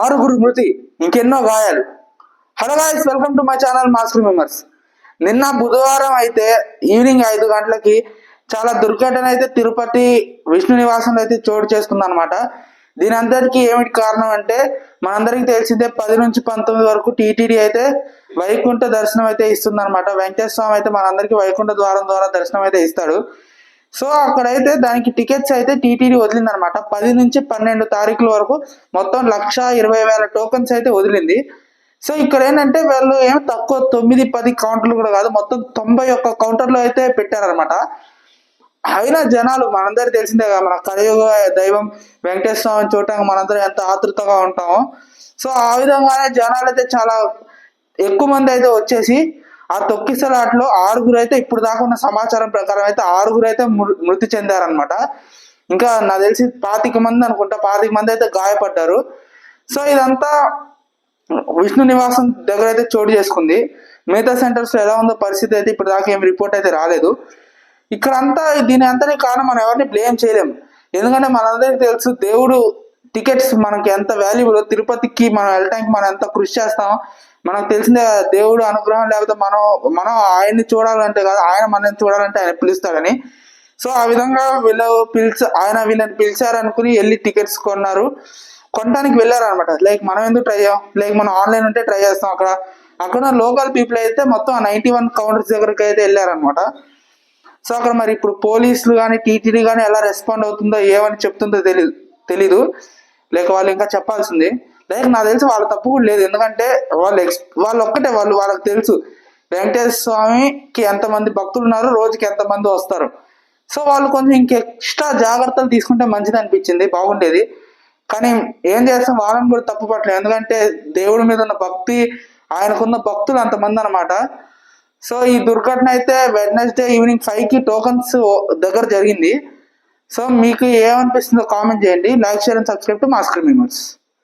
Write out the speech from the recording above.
ఆరుగురు మృతి ఇంకెన్నో గాయాలు. Hello guys welcome to my channel master members నిన్న బుధవారం అయితే ఈవినింగ్ ఐదు గంటలకి చాలా దుర్ఘటన అయితే తిరుపతి విష్ణు నివాసంలో అయితే చోటు చేసుకుంది అనమాట దీని అంతటికి ఏమిటి కారణం అంటే మనందరికీ తెలిసిందే పది నుంచి పంతొమ్మిది వరకు టీటీడీ అయితే వైకుంఠ దర్శనం అయితే ఇస్తుంది అనమాట వెంకటేశ్వర స్వామి అయితే మనందరికీ వైకుంఠ ద్వారం ద్వారా దర్శనం అయితే ఇస్తాడు. సో అక్కడైతే దానికి టికెట్స్ అయితే టీటీడీ వదిలిందనమాట. పది నుంచి పన్నెండు తారీఖుల వరకు మొత్తం లక్ష ఇరవై వేల టోకన్స్ అయితే వదిలింది. సో ఇక్కడ ఏంటంటే వాళ్ళు ఏం తక్కువ తొమ్మిది పది కౌంటర్లు కూడా కాదు మొత్తం తొంభై ఒక్క కౌంటర్లు అయితే పెట్టారనమాట. అయినా జనాలు మనందరూ తెలిసిందే కదా మన కలియుగ దైవం వెంకటేశ్వర స్వామిని చూడటానికి మనందరం ఎంత ఆతృతగా ఉంటామో. సో ఆ విధంగానే జనాలు అయితే చాలా ఎక్కువ మంది అయితే వచ్చేసి ఆ తొక్కిసలాట్లో ఆరుగురు అయితే ఇప్పుడు దాకా ఉన్న సమాచారం ప్రకారం అయితే ఆరుగురు అయితే మృ- మృతి చెందారనమాట ఇంకా నాకు తెలిసి పాతిక మంది అనుకుంటా పాతిక మంది అయితే గాయపడ్డారు. సో ఇదంతా విష్ణు నివాసం దగ్గర అయితే చోటు చేసుకుంది. మిగతా సెంటర్స్లో ఎలా ఉందో పరిస్థితి అయితే ఇప్పుడు దాకా ఏం రిపోర్ట్ అయితే రాలేదు. ఇక్కడ అంతా దీని అంతటి కారణం మనం ఎవరిని బ్లేమ్ చేయలేం. ఎందుకంటే మనందరికీ తెలుసు దేవుడు టికెట్స్ మనకి ఎంత వాల్యుబుల్ తిరుపతికి మనం వెళ్ళటానికి మనం ఎంత కృషి చేస్తాం మనకు తెలిసిందే దేవుడు అనుగ్రహం లేకపోతే మనం మనం ఆయన్ని చూడాలంటే కాదు ఆయన మనల్ని చూడాలంటే ఆయన పిలుస్తాడని. సో ఆ విధంగా వీళ్ళు పిలిచి ఆయన వీళ్ళని పిలిచారనుకుని వెళ్ళి టికెట్స్ కొన్నారు. కొనడానికి వెళ్ళారు అనమాట లైక్ మనం ఎందుకు ట్రై చేయం? లైక్ మనం ఆన్లైన్ ఉంటే ట్రై చేస్తాం అక్కడ. అక్కడ లోకల్ పీపుల్ అయితే మొత్తం నైన్టీ వన్ కౌంటర్స్ దగ్గరికి అయితే వెళ్ళారనమాట సో అక్కడ మరి ఇప్పుడు పోలీసులు కానీ టీటీడీ కానీ ఎలా రెస్పాండ్ అవుతుందో ఏమని చెప్తుందో తెలీదు తెలీదు. లేక వాళ్ళు ఇంకా చెప్పాల్సింది. లైక్ నాకు తెలిసి వాళ్ళ తప్పు కూడా లేదు. ఎందుకంటే వాళ్ళు ఎక్స్ వాళ్ళు ఒక్కటే వాళ్ళు వాళ్ళకి తెలుసు. వెంకటేశ్వర స్వామికి ఎంతమంది భక్తులు ఉన్నారు రోజుకి ఎంతమంది వస్తారు. సో వాళ్ళు కొంచెం ఇంక ఎక్స్ట్రా జాగ్రత్తలు తీసుకుంటే మంచిది అనిపించింది బాగుండేది. కానీ ఏం చేస్తాం? వాళ్ళని కూడా తప్పు పట్టలేదు ఎందుకంటే దేవుడి మీద ఉన్న భక్తి ఆయనకున్న భక్తులు అంతమంది అనమాట సో ఈ దుర్ఘటన అయితే వెడ్నెస్డే ఈవినింగ్ ఫైవ్కి టోకన్స్ దగ్గర జరిగింది. సో మీకు ఏమనిపిస్తుందో కామెంట్ చేయండి. Like share and subscribe to master members members.